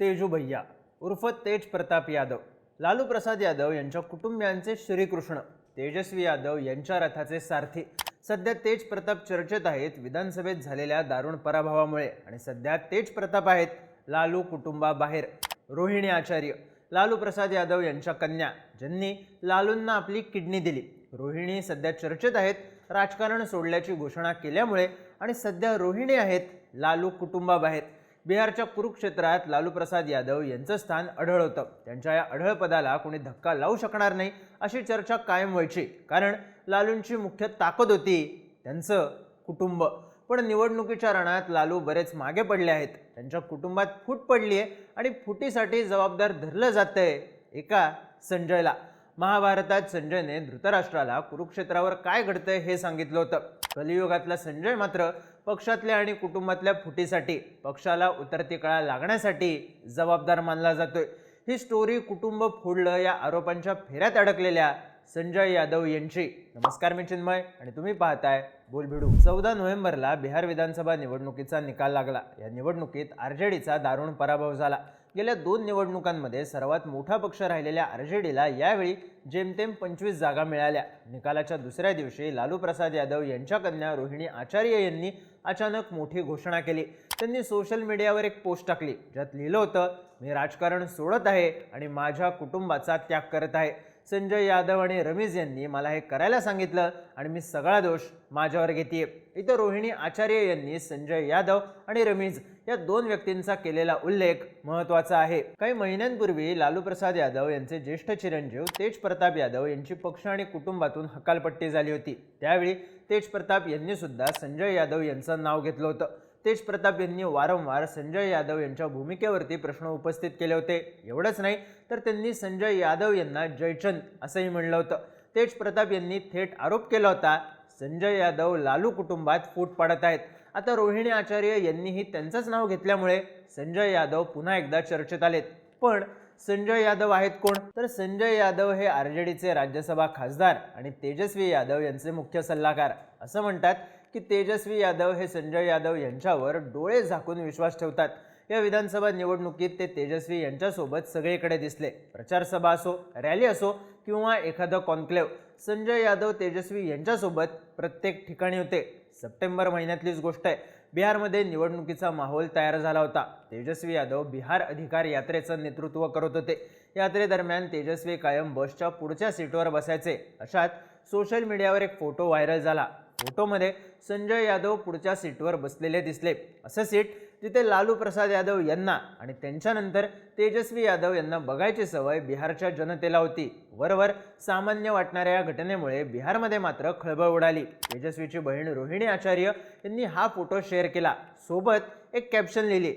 तेजू भैया उर्फ तेज प्रताप यादव लालू प्रसाद यादव यांच्या कुटुंबियांचे श्रीकृष्ण तेजस्वी यादव यांच्या रथाचे सारथी. सध्या तेज प्रताप चर्चेत आहेत विधानसभेत झालेल्या दारुण पराभवामुळे आणि सध्या तेज प्रताप आहेत लालू कुटुंबाबाहेर. रोहिणी आचार्य लालू प्रसाद यादव यांच्या कन्या ज्यांनी लालूंना आपली किडनी दिली. रोहिणी सध्या चर्चेत आहेत राजकारण सोडल्याची घोषणा केल्यामुळे आणि सध्या रोहिणी आहेत लालू कुटुंबाबाहेर. बिहारच्या कुरुक्षेत्रात लालू प्रसाद यादव यांचं स्थान अढळ होतं. त्यांच्या या अढळ पदाला कोणी धक्का लावू शकणार नाही अशी चर्चा कायम व्हायची. कारण लालूंची मुख्य ताकद होती त्यांचं कुटुंब. पण निवडणुकीच्या रणात लालू बरेच मागे पडले आहेत. त्यांच्या कुटुंबात फूट पडली आहे आणि फुटीसाठी जबाबदार धरलं जातंय एका संजयला. महाभारतात संजयने धृतराष्ट्राला कुरुक्षेत्रावर काय घडतंय हे सांगितलं होतं. कलियुगातला संजय मात्र पक्षातल्या आणि कुटुंबातल्या फुटीसाठी पक्षाला उतरती कळा लागण्यासाठी जबाबदार मानला जातोय. ही स्टोरी कुटुंब फोडलं या आरोपांच्या फेऱ्यात अडकलेल्या संजय यादव यांची. नमस्कार मी चिन्मय आणि तुम्ही पाहताय बोलभिडू चौदा नोव्हेंबरला बिहार विधानसभा निवडणुकीचा निकाल लागला. या निवडणुकीत आरजेडीचा दारुण पराभव झाला. गेल्या दोन निवडणुकांमध्ये सर्वात मोठा पक्ष राहिलेल्या आरजेडीला यावेळी जेमतेम पंचवीस जागा मिळाल्या. निकालाच्या दुसऱ्या दिवशी लालू प्रसाद यादव यांच्या कन्या रोहिणी आचार्य यांनी अचानक मोठी घोषणा केली. त्यांनी सोशल मीडियावर एक पोस्ट टाकली ज्यात लिहिलं होतं मी राजकारण सोडत आहे आणि माझ्या कुटुंबाचा त्याग करत आहे. संजय यादव आणि रमेश यांनी मला हे करायला सांगितलं आणि मी सगळा दोष माझ्यावर घेते इथं रोहिणी आचार्य यांनी संजय यादव आणि रमीज या दोन व्यक्तींचा केलेला उल्लेख महत्त्वाचा आहे. काही महिन्यांपूर्वी लालू प्रसाद यादव यांचे ज्येष्ठ चिरंजीव तेज प्रताप यादव यांची पक्ष आणि कुटुंबातून हकालपट्टी झाली होती. त्यावेळी तेज प्रताप यांनी सुद्धा संजय यादव यांचं नाव घेतलं होतं. तेज प्रताप यांनी वारंवार संजय यादव यांच्या भूमिकेवरती प्रश्न उपस्थित केले होते. एवढंच नाही तर त्यांनी संजय यादव यांना जयचंद असंही म्हणलं होतं. तेज प्रताप यांनी थेट आरोप केला होता संजय यादव लालू कुटुंबात फूट पाडत आहेत. आता रोहिणी आचार्य यांनीही त्यांचंच नाव घेतल्यामुळे संजय यादव पुन्हा एकदा चर्चेत आलेत. पण संजय यादव आहेत कोण? तर संजय यादव हे आर जे डीचे राज्यसभा खासदार आणि तेजस्वी यादव यांचे मुख्य सल्लागार असं म्हणतात की तेजस्वी यादव हे संजय यादव यांच्यावर डोळे झाकून विश्वास ठेवतात. या विधानसभा निवडणुकीत ते तेजस्वी यांच्यासोबत सगळीकडे दिसले. प्रचारसभा असो रॅली असो किंवा एखादं कॉन्क्लेव्ह संजय यादव तेजस्वी यांच्यासोबत प्रत्येक ठिकाणी होते. सप्टेंबर महिन्यातलीच गोष्ट आहे. बिहारमध्ये निवडणुकीचा माहोल तयार झाला होता. तेजस्वी यादव बिहार अधिकार यात्रेचं नेतृत्व करत होते. यात्रेदरम्यान तेजस्वी कायम बसच्या पुढच्या सीटवर बसायचे. अशात सोशल मीडियावर एक फोटो व्हायरल झाला. फोटोमध्ये संजय यादव पुढच्या सीटवर बसलेले दिसले. असं सीट जिथे लालू प्रसाद यादव यांना आणि त्यांच्यानंतर तेजस्वी यादव यांना बघायची सवय बिहारच्या जनतेला होती. वरवर सामान्य वाटणाऱ्या या घटनेमुळे बिहारमध्ये मात्र खळबळ उडाली. तेजस्वीची बहीण रोहिणी आचार्य यांनी हा फोटो शेअर केला. सोबत एक कॅप्शन लिहिली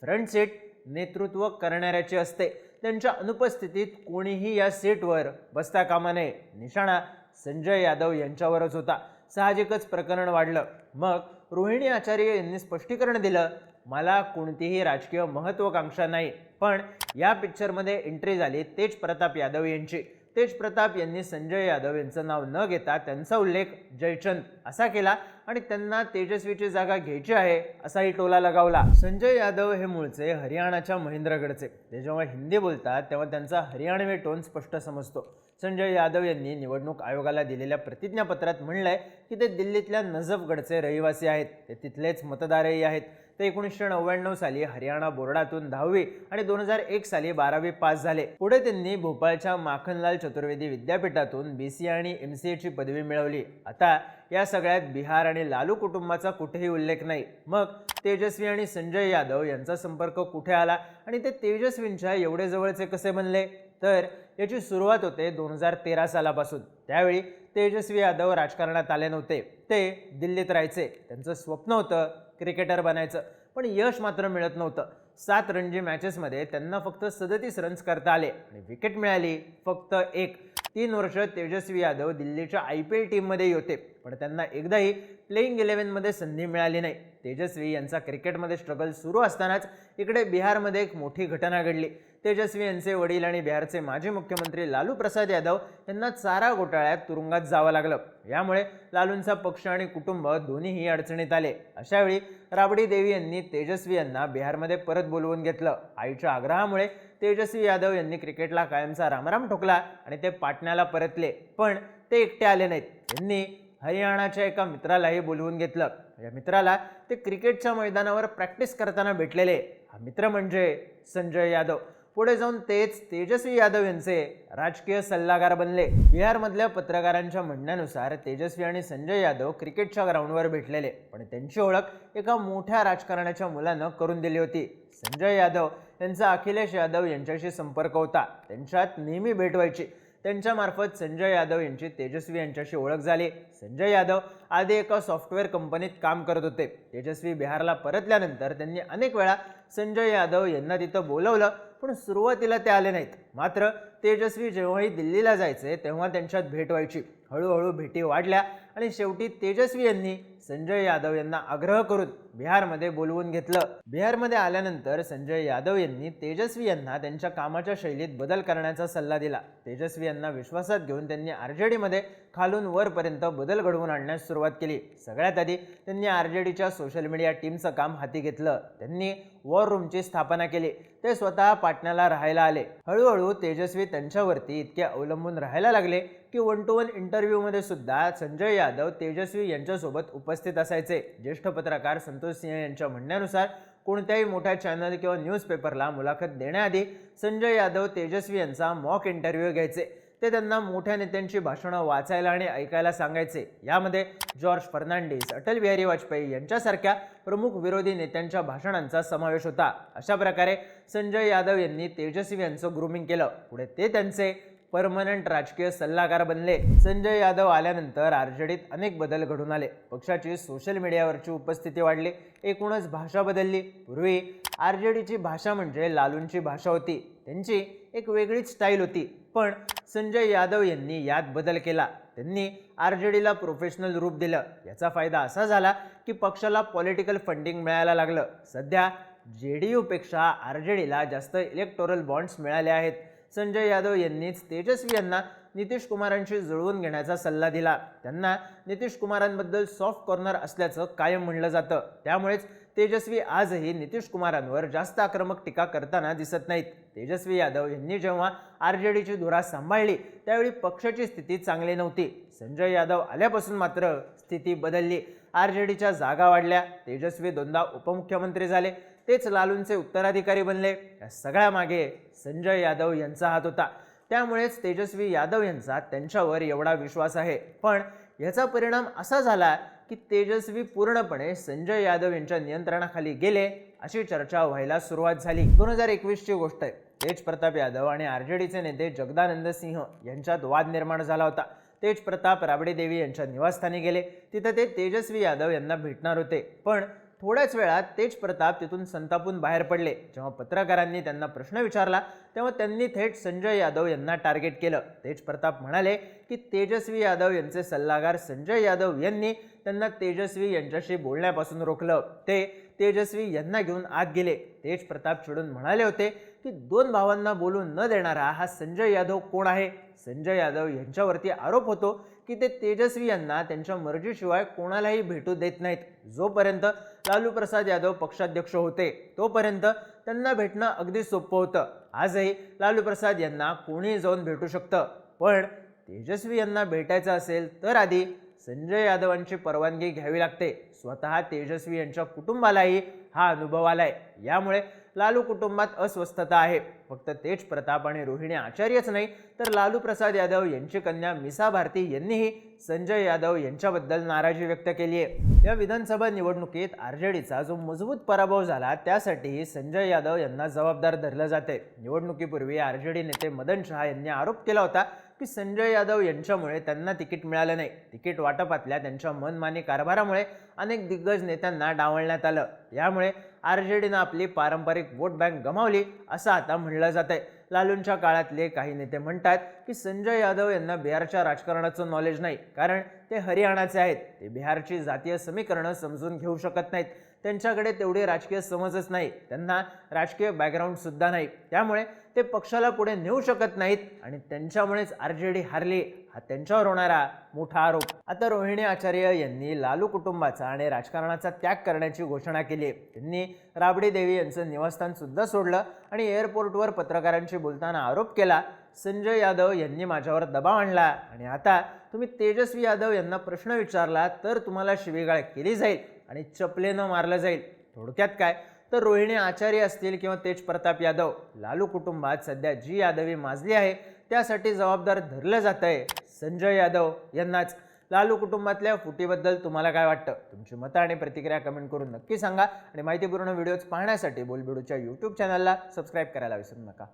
फ्रंट सीट नेतृत्व करणाऱ्याची असते. त्यांच्या अनुपस्थितीत कोणीही या सीटवर बसता कामा नये. निशाणा संजय यादव यांच्यावरच होता. साहजिकच प्रकरण वाढलं. मग रोहिणी आचार्य यांनी स्पष्टीकरण दिलं मला कोणतीही राजकीय महत्त्वाकांक्षा नाही पण या पिक्चरमध्ये एंट्री झाली तेज प्रताप यादव यांची. तेज प्रताप यांनी संजय यादव यांचं नाव न घेता त्यांचा उल्लेख जयचंद असा केला आणि त्यांना तेजस्वीची जागा घ्यायची आहे असाही टोला लगावला. संजय यादव हे मूळचे हरियाणाच्या महेंद्रगडचे. ते जेव्हा हिंदी बोलतात तेव्हा त्यांचा हरियाणवी टोन स्पष्ट समजतो. संजय यादव यांनी निवडणूक आयोगाला दिलेल्या प्रतिज्ञापत्रात म्हणलं आहे की ते दिल्लीतल्या नजफगडचे रहिवासी आहेत. ते तिथलेच मतदारही आहेत. ते एकोणीसशे नव्याण्णव साली हरियाणा बोर्डातून दहावी आणि दोन हजार एक साली बारावी पास झाले. पुढे त्यांनी भोपाळच्या माखनलाल चतुर्वेदी विद्यापीठातून बी सी आणि एम सी एची पदवी मिळवली. आता या सगळ्यात बिहार आणि लालू कुटुंबाचा कुठेही उल्लेख नाही. मग तेजस्वी आणि संजय यादव यांचा संपर्क कुठे आला आणि ते तेजस्वींच्या एवढे जवळचे कसे बनले? तर याची सुरुवात होते दोन हजार तेरा सालापासून. त्यावेळी तेजस्वी यादव राजकारणात आले नव्हते. ते दिल्लीत राहायचे. त्यांचं स्वप्न होतं क्रिकेटर बनायचं. पण यश मात्र मिळत नव्हतं. सात रणजी मॅचेसमध्ये त्यांना फक्त सदतीस रन्स करता आले आणि विकेट मिळाली फक्त एक. तीन वर्ष तेजस्वी यादव दिल्लीच्या आय पी एल टीममध्येही होते. पण त्यांना एकदाही प्लेईंग इलेव्हनमध्ये संधी मिळाली नाही. तेजस्वी यांचा क्रिकेटमध्ये स्ट्रगल सुरू असतानाच इकडे बिहारमध्ये एक मोठी घटना घडली. तेजस्वी यांचे वडील आणि बिहारचे माजी मुख्यमंत्री लालू प्रसाद यादव यांना चारा घोटाळ्यात तुरुंगात जावं लागलं. यामुळे लालूंचा पक्ष आणि कुटुंब दोन्हीही अडचणीत आले. अशावेळी राबडी देवी यांनी तेजस्वी यांना बिहारमध्ये परत बोलवून घेतलं. आईच्या आग्रहामुळे तेजस्वी यादव यांनी क्रिकेटला कायमचा रामराम ठोकला आणि ते पाटण्याला परतले. पण ते एकटे आले नाहीत. यांनी हरियाणाच्या एका मित्रालाही बोलवून घेतलं. या मित्राला ते क्रिकेटच्या मैदानावर प्रॅक्टिस करताना भेटलेले. हा मित्र म्हणजे संजय यादव. पुढे जाऊन तेच तेजस्वी यादव यांचे राजकीय सल्लागार बनले. बिहारमधल्या पत्रकारांच्या म्हणण्यानुसार तेजस्वी आणि संजय यादव क्रिकेटच्या ग्राउंडवर भेटलेले. पण त्यांची ओळख एका मोठ्या राजकारणाच्या मुलानं करून दिली होती. संजय यादव यांचा अखिलेश यादव यांच्याशी संपर्क होता. त्यांच्यात नेहमी भेट व्हायची. त्यांच्यामार्फत संजय यादव यांची तेजस्वी यांच्याशी ओळख झाली. संजय यादव आधी एका सॉफ्टवेअर कंपनीत काम करत होते. तेजस्वी बिहारला परतल्यानंतर त्यांनी अनेक वेळा संजय यादव यांना तिथं बोलवलं. पण सुरुवातीला ते आले नाहीत. मात्र तेजस्वी जेव्हाही दिल्लीला जायचे तेव्हा त्यांच्यात भेट व्हायची. हळूहळू भेटी वाढल्या आणि शेवटी तेजस्वी यांनी संजय यादव यांना आग्रह करून बिहारमध्ये बोलवून घेतलं. बिहारमध्ये आल्यानंतर संजय यादव यांनी तेजस्वी यांना त्यांच्या कामाच्या शैलीत बदल करण्याचा सल्ला दिला. तेजस्वी यांना विश्वासात घेऊन त्यांनी आर जे डीमध्ये खालून वरपर्यंत बदल घडवून आणण्यास सुरुवात केली. सगळ्यात आधी त्यांनी आर जे डीच्या सोशल मीडिया टीमचं काम हाती घेतलं. त्यांनी वॉर रूमची स्थापना केली. ते स्वतः पाटण्याला राहायला आले. हळूहळू तेजस्वी त्यांच्यावरती इतके अवलंबून राहायला लागले की वन टू वन इंटरव्ह्यूमध्ये सुद्धा संजय यादव तेजस्वी यांच्यासोबत उपस्थित असायचे. ज्येष्ठ पत्रकार संतोष सिंह यांच्या म्हणण्यानुसार कोणत्याही मोठ्या चॅनल किंवा न्यूजपेपरला मुलाखत देण्याआधी संजय यादव तेजस्वी यांचा मॉक इंटरव्ह्यू घ्यायचे. ते त्यांना मोठ्या नेत्यांची भाषणं वाचायला आणि ऐकायला सांगायचे. यामध्ये जॉर्ज फर्नांडिस अटल बिहारी वाजपेयी यांच्यासारख्या प्रमुख विरोधी नेत्यांच्या भाषणांचा समावेश होता. अशा प्रकारे संजय यादव यांनी तेजस्वी यांचं ग्रुमिंग केलं. पुढे ते त्यांचे परमनंट राजकीय सल्लागार बनले. संजय यादव आल्यानंतर आरजेडीत अनेक बदल घडून आले. पक्षाची सोशल मीडियावरची उपस्थिती वाढली. एकूणच भाषा बदलली. पूर्वी आरजेडीची भाषा म्हणजे लालूंची भाषा होती. त्यांची एक वेगळीच स्टाईल होती. पण संजय यादव यांनी यात बदल केला. त्यांनी आर जे डीला प्रोफेशनल रूप दिलं. याचा फायदा असा झाला की पक्षाला पॉलिटिकल फंडिंग मिळायला लागलं. सध्या जे डी यूपेक्षा आर जे डीला जास्त इलेक्टोरल बॉन्ड्स मिळाले आहेत. संजय यादव यांनीच तेजस्वी यांना नितीश कुमारांशी जुळवून घेण्याचा सल्ला दिला. त्यांना नितीश कुमारांबद्दल सॉफ्ट कॉर्नर असल्याचं कायम म्हणलं जातं. त्यामुळेच तेजस्वी आजही नितीश कुमारांवर जास्त आक्रमक टीका करताना दिसत नाहीत. तेजस्वी यादव यांनी जेव्हा आर जे डीची धुरा सांभाळली त्यावेळी पक्षाची स्थिती चांगली नव्हती. संजय यादव आल्यापासून मात्र स्थिती बदलली. आर जे डीच्या जागा वाढल्या. तेजस्वी दोनदा उपमुख्यमंत्री झाले. तेच लालूंचे उत्तराधिकारी बनले. या सगळ्यामागे संजय यादव यांचा हात होता. त्यामुळेच तेजस्वी यादव यांचा त्यांच्यावर एवढा विश्वास आहे. पण याचा परिणाम असा झाला की तेजस्वी पूर्णपणे संजय यादव यांच्या नियंत्रणाखाली गेले अशी चर्चा व्हायला सुरुवात झाली. दोन हजार एकवीसची गोष्ट आहे. तेज प्रताप यादव आणि आर जे डीचे नेते जगदानंद सिंह यांच्यात वाद निर्माण झाला होता. तेज प्रताप राबडी देवी यांच्या निवासस्थानी गेले. तिथं ते तेजस्वी यादव यांना भेटणार होते. पण थोड्याच वेळात तेज प्रताप तिथून संतापून बाहेर पडले. जेव्हा पत्रकारांनी त्यांना प्रश्न विचारला तेव्हा त्यांनी थेट संजय यादव यांना टार्गेट केलं. तेज प्रताप म्हणाले की तेजस्वी यादव यांचे सल्लागार संजय यादव यांनी त्यांना तेजस्वी यांच्याशी बोलण्यापासून रोखलं. ते तेजस्वी यांना घेऊन आत गेले. तेज प्रताप चिडून म्हणाले होते की दोन भावांना बोलून न देणारा हा संजय यादव कोण आहे? संजय यादव यांच्यावरती आरोप होतो की ते तेजस्वी यांना त्यांच्या मर्जीशिवाय कोणालाही भेटू देत नाहीत. जोपर्यंत लालू प्रसाद यादव पक्षाध्यक्ष होते तोपर्यंत त्यांना भेटणं अगदी सोपं होतं. आजही लालू प्रसाद यांना कोणीही जाऊन भेटू शकतं. पण तेजस्वी यांना भेटायचं असेल तर आधी संजय यादवांची परवानगी घ्यावी लागते. स्वतः तेजस्वी यांच्या कुटुंबालाही हा अनुभव आलाय. यामुळे लालू कुटुंबात अस्वस्थता आहे. फक्त तेज प्रताप आणि रोहिणी आचार्यच नाही तर लालू प्रसाद यादव यांची कन्या मिसा भारती यांनीही संजय यादव यांच्याबद्दल नाराजी व्यक्त केली आहे. या विधानसभा निवडणुकीत आरजेडीचा जो मजबूत पराभव झाला त्यासाठी संजय यादव यांना जबाबदार धरलं जाते. निवडणुकीपूर्वी आरजेडी नेते मदन शहा यांनी आरोप केला होता की संजय यादव यांच्यामुळे त्यांना तिकीट मिळालं नाही. तिकीट वाटपातल्या त्यांच्या मनमानी कारभारामुळे अनेक दिग्गज नेत्यांना डावलण्यात आलं. यामुळे आर जे डीनं आपली पारंपरिक वोट बँक गमावली असं आता म्हणलं जात आहे लालूंच्या काळातले काही नेते म्हणतात की संजय यादव यांना बिहारच्या राजकारणाचं नॉलेज नाही. कारण ते हरियाणाचे आहेत. ते बिहारची जातीय समीकरणं समजून घेऊ शकत नाहीत. त्यांच्याकडे तेवढी राजकीय समजच नाही. त्यांना राजकीय बॅकग्राऊंडसुद्धा नाही. त्यामुळे ते पक्षाला पुढे नेऊ शकत नाहीत आणि त्यांच्यामुळेच आर जे डी हारली. हा त्यांच्यावर होणारा मोठा आरोप. आता रोहिणी आचार्य यांनी लालू कुटुंबाचा आणि राजकारणाचा त्याग करण्याची घोषणा केली. त्यांनी राबडी देवी यांचं निवासस्थानसुद्धा सोडलं आणि एअरपोर्टवर पत्रकारांशी बोलताना आरोप केला संजय यादव यांनी माझ्यावर दबाव आणला आणि आता तुम्ही तेजस्वी यादव यांना प्रश्न विचारला तर तुम्हाला शिवीगाळ केली जाईल. आणि चपलेनं मारलं जाईल. थोडक्यात काय? तर रोहिणी आचार्य असतील किंवा तेज प्रताप यादव लालू कुटुंबात सध्या जी यादवी माजली आहे त्यासाठी जबाबदार धरलं जात आहे संजय यादव यांनाच. लालू कुटुंबातल्या फुटीबद्दल तुम्हाला काय वाटतं? तुमची मतं आणि प्रतिक्रिया कमेंट करून नक्की सांगा. आणि माहितीपूर्ण व्हिडिओज पाहण्यासाठी बोलबिडूच्या यूट्यूब चॅनलला सबस्क्राईब करायला विसरू नका.